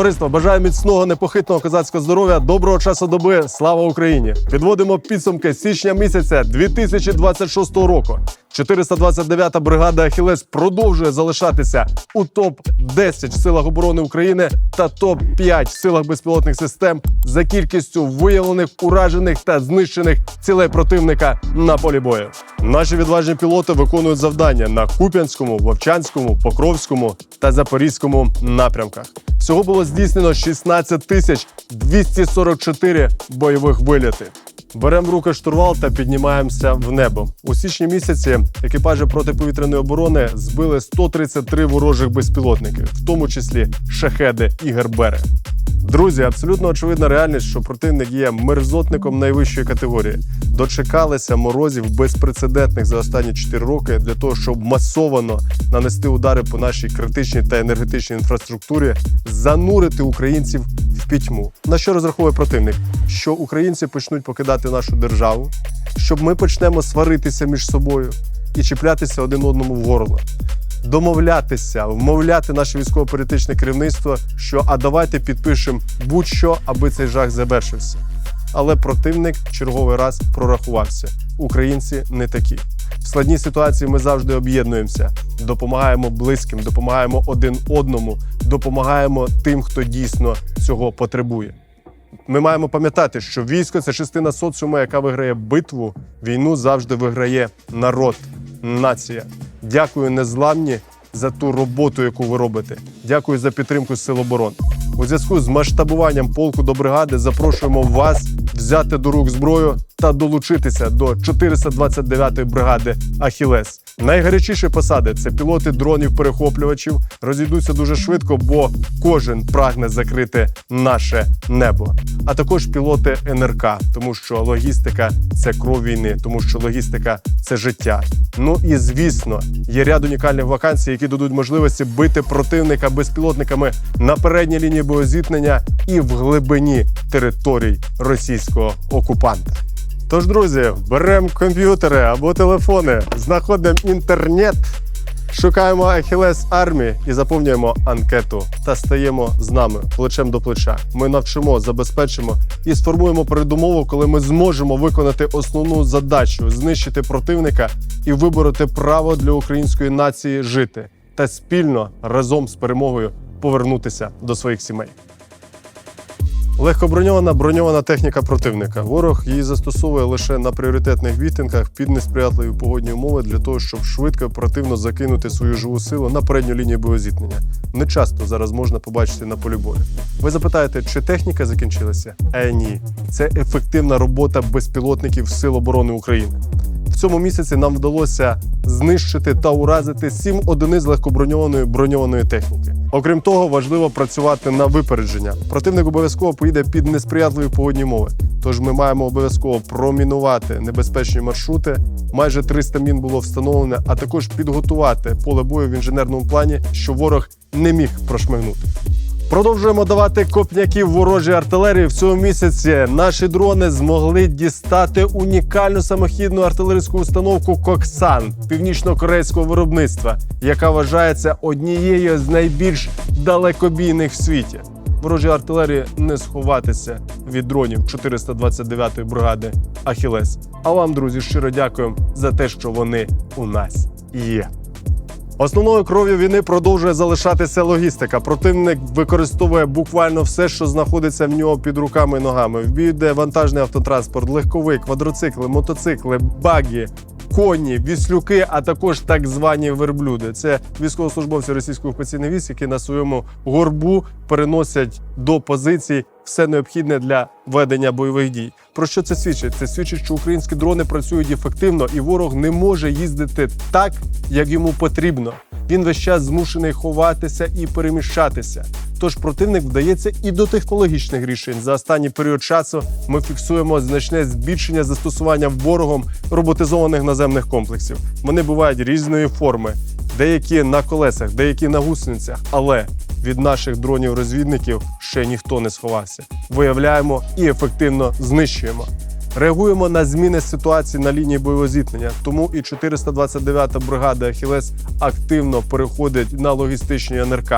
Товариство, бажаю міцного непохитного козацького здоров'я, доброго часу доби. Слава Україні! Підводимо підсумки січня місяця 2026 року. 429-та бригада Ахілес продовжує залишатися у топ 10 в силах оборони України та топ 5 в силах безпілотних систем за кількістю виявлених, уражених та знищених цілей противника на полі бою. Наші відважні пілоти виконують завдання на Куп'янському, Вовчанському, Покровському та Запорізькому напрямках. Всього було здійснено 16 тисяч 244 бойових вильоти. Беремо в руки штурвал та піднімаємося в небо. У січні місяці екіпажі протиповітряної оборони збили 133 ворожих безпілотники, в тому числі шахеди і гербери. Друзі, абсолютно очевидна реальність, що противник є мерзотником найвищої категорії. Дочекалися морозів безпрецедентних за останні 4 роки для того, щоб масовано нанести удари по нашій критичній та енергетичній інфраструктурі, занурити українців в пітьму. На що розраховує противник? Що українці почнуть покидати нашу державу, щоб ми почнемо сваритися між собою і чіплятися один одному в горло домовлятися, вмовляти наше військово-політичне керівництво, що а давайте підпишемо будь-що, аби цей жах завершився. Але противник черговий раз прорахувався. Українці не такі. В складній ситуації ми завжди об'єднуємося, допомагаємо близьким, допомагаємо один одному, допомагаємо тим, хто дійсно цього потребує. Ми маємо пам'ятати, що військо це частина соціуму, яка виграє битву. Війну завжди виграє народ, нація. Дякую, незламні, за ту роботу, яку ви робите. Дякую за підтримку Сил оборони. У зв'язку з масштабуванням полку до бригади запрошуємо вас взяти до рук зброю та долучитися до 429-ї бригади Ахілес. Найгарячіші посади це пілоти дронів-перехоплювачів. Розійдуться дуже швидко, бо кожен прагне закрити наше небо. А також пілоти НРК, тому що логістика це кров війни, тому що логістика це життя. Ну і звісно, є ряд унікальних вакансій, які дадуть можливості бити противника безпілотниками на передній лінії боєзіткнення і в глибині територій російського окупанта. Тож, друзі, беремо комп'ютери або телефони, знаходимо інтернет, шукаємо Ахілес армії і заповнюємо анкету та стаємо з нами плечем до плеча. Ми навчимо, забезпечимо і сформуємо передумову, коли ми зможемо виконати основну задачу знищити противника і вибороти право для української нації жити та спільно разом з перемогою повернутися до своїх сімей. Легкоброньована броньована техніка противника. Ворог її застосовує лише на пріоритетних відтинках під несприятливі погодні умови для того, щоб швидко і оперативно закинути свою живу силу на передню лінію боєзіткнення. Не часто зараз можна побачити на полі бою. Ви запитаєте, чи техніка закінчилася? Е, ні, це ефективна робота безпілотників Сил оборони України. Цьому місяці нам вдалося знищити та уразити сім одиниць легкоброньованої броньованої техніки. Окрім того, важливо працювати на випередження. Противник обов'язково поїде під несприятливі погодні умови. Тож ми маємо обов'язково промінувати небезпечні маршрути. Майже 300 мін було встановлено, а також підготувати поле бою в інженерному плані, що ворог не міг прошмигнути. Продовжуємо давати копняків ворожій артилерії. В цьому місяці наші дрони змогли дістати унікальну самохідну артилерійську установку Коксан північно-корейського виробництва, яка вважається однією з найбільш далекобійних в світі. Ворожій артилерії не сховатися від дронів 429-ї бригади Ахілес. А вам, друзі, щиро дякуємо за те, що вони у нас є. Основною кров'ю війни продовжує залишатися логістика. Противник використовує буквально все, що знаходиться в нього під руками і ногами. В бій йде вантажний автотранспорт, легковий, квадроцикли, мотоцикли, баги. Коні, віслюки, а також так звані верблюди. Це військовослужбовці російської окупаційної військ, які на своєму горбу переносять до позицій все необхідне для ведення бойових дій. Про що це свідчить? Це свідчить, що українські дрони працюють ефективно, і ворог не може їздити так, як йому потрібно. Він весь час змушений ховатися і переміщатися. Тож противник вдається і до технологічних рішень. За останній період часу ми фіксуємо значне збільшення застосування ворогом роботизованих наземних комплексів. Вони бувають різної форми, деякі на колесах, деякі на гусеницях, але від наших дронів-розвідників ще ніхто не сховався. Виявляємо і ефективно знищуємо. Реагуємо на зміни ситуації на лінії бойового зіткнення. Тому і 429-та бригада Ахілес активно переходить на логістичні НРК.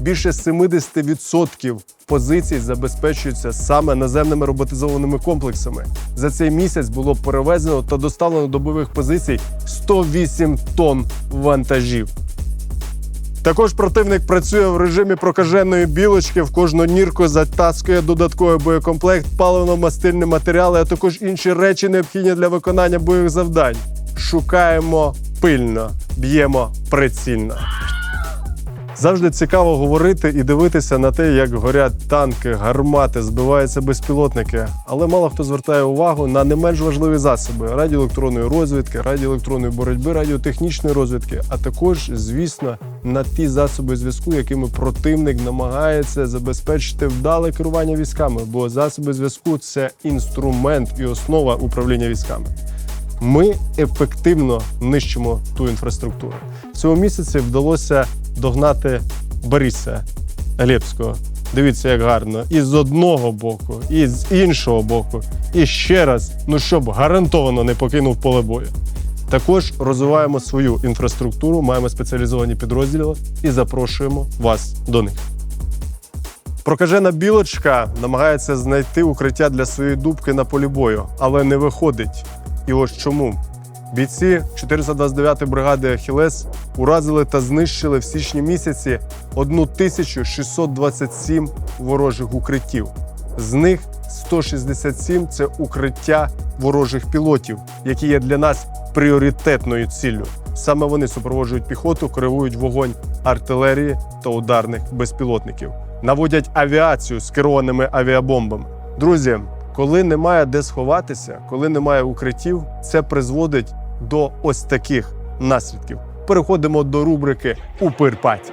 Більше 70% позицій забезпечуються саме наземними роботизованими комплексами. За цей місяць було перевезено та доставлено до бойових позицій 108 тонн вантажів. Також противник працює в режимі прокаженої білочки. В кожну нірку затаскує додатковий боєкомплект, паливно-мастильні матеріали, а також інші речі, необхідні для виконання бойових завдань. Шукаємо пильно, б'ємо прицільно. Завжди цікаво говорити і дивитися на те, як горять танки, гармати, збиваються безпілотники. Але мало хто звертає увагу на не менш важливі засоби радіоелектронної розвідки, радіоелектронної боротьби, радіотехнічної розвідки, а також, звісно, на ті засоби зв'язку, якими противник намагається забезпечити вдале керування військами, бо засоби зв'язку це інструмент і основа управління військами. Ми ефективно нищимо ту інфраструктуру. Цього місяці вдалося догнати Бориса Глебського. Дивіться, як гарно. І з одного боку, і з іншого боку. І ще раз, ну щоб гарантовано не покинув поле бою. Також розвиваємо свою інфраструктуру, маємо спеціалізовані підрозділи і запрошуємо вас до них. Прокажена білочка намагається знайти укриття для своєї дубки на полі бою, але не виходить. І ось чому. Бійці 429-ї бригади Ахілес уразили та знищили в січні місяці 1627 ворожих укриттів. З них 167 це укриття ворожих пілотів, які є для нас пріоритетною ціллю. Саме вони супроводжують піхоту, керують вогонь артилерії та ударних безпілотників, наводять авіацію з керованими авіабомбами. Друзі, коли немає де сховатися, коли немає укриттів, це призводить до ось таких наслідків. Переходимо до рубрики Упирпаті.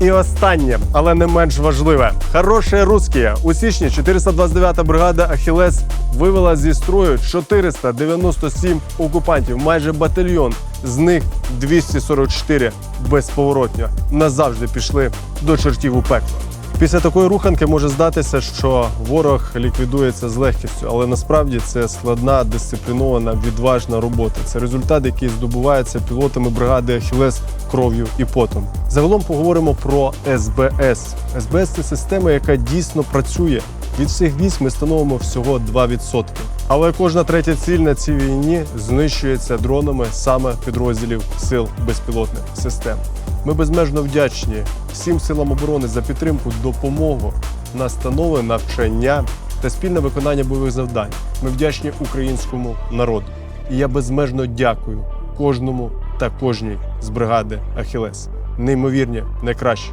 І останнє, але не менш важливе. Хороше русське. У січні 429-та бригада Ахілес вивела зі строю 497 окупантів, майже батальйон. З них 244 безповоротньо назавжди пішли до чортів у пекло. Після такої руханки може здатися, що ворог ліквідується з легкістю, але насправді це складна, дисциплінована, відважна робота. Це результат, який здобувається пілотами бригади Ахілес кров'ю і потом. Загалом поговоримо про СБС. СБС це система, яка дійсно працює. Від всіх військ ми становимо всього 2%. Але кожна третя ціль на цій війні знищується дронами саме підрозділів сил безпілотних систем. Ми безмежно вдячні всім силам оборони за підтримку, допомогу, настанови, навчання та спільне виконання бойових завдань. Ми вдячні українському народу. І я безмежно дякую кожному та кожній з бригади Ахілес. Неймовірні, найкращі.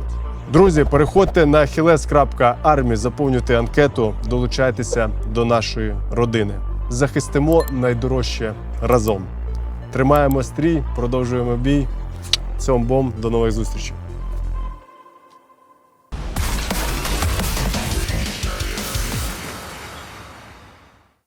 Друзі, переходьте на achilles.army, заповнюйте анкету, долучайтеся до нашої родини. Захистимо найдорожче разом. Тримаємо стрій, продовжуємо бій. Цьом бом, до нових зустрічей.